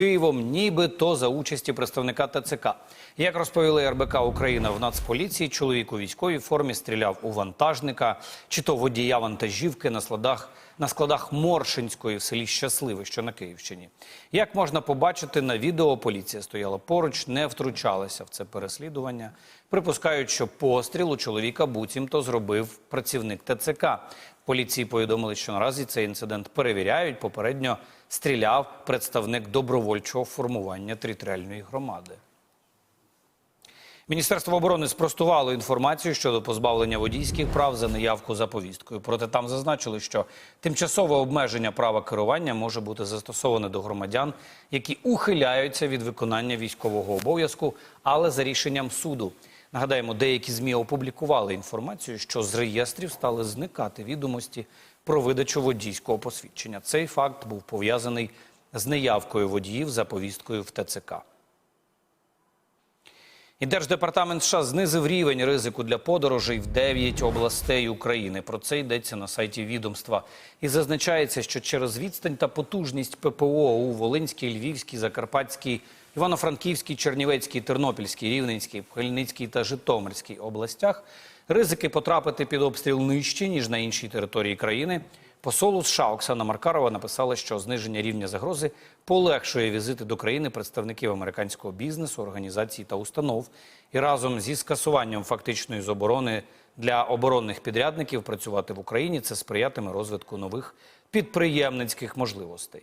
Києвом, нібито за участі представника ТЦК. Як розповіли РБК Україна в Нацполіції, чоловік у військовій формі стріляв у вантажника, чи то водія вантажівки на складах, на складах Моршинської в селі Щасливе, що на Київщині. Як можна побачити на відео, поліція стояла поруч, не втручалася в це переслідування. Припускають, що постріл у чоловіка буцімто зробив працівник ТЦК. Поліції повідомили, що наразі цей інцидент перевіряють. Попередньо стріляв представник добровольчого формування територіальної громади. Міністерство оборони спростувало інформацію щодо позбавлення водійських прав за неявку за повісткою. Проте там зазначили, що тимчасове обмеження права керування може бути застосоване до громадян, які ухиляються від виконання військового обов'язку, але за рішенням суду. Нагадаємо, деякі змі опублікували інформацію, що з реєстрів стали зникати відомості про видачу водійського посвідчення. Цей факт був пов'язаний з неявкою водіїв за повісткою в ТЦК. І Держдепартамент США знизив рівень ризику для подорожей в 9 областей України. Про це йдеться на сайті відомства. І зазначається, що через відстань та потужність ППО у Волинській, Львівській, Закарпатській, Івано-Франківській, Чернівецькій, Тернопільській, Рівненській, Хмельницькій та Житомирській областях ризики потрапити під обстріл нижчі, ніж на іншій території країни. Посолу США Оксана Маркарова написала, що зниження рівня загрози полегшує візити до країни представників американського бізнесу, організацій та установ. І разом зі скасуванням фактичної заборони для оборонних підрядників працювати в Україні це сприятиме розвитку нових підприємницьких можливостей.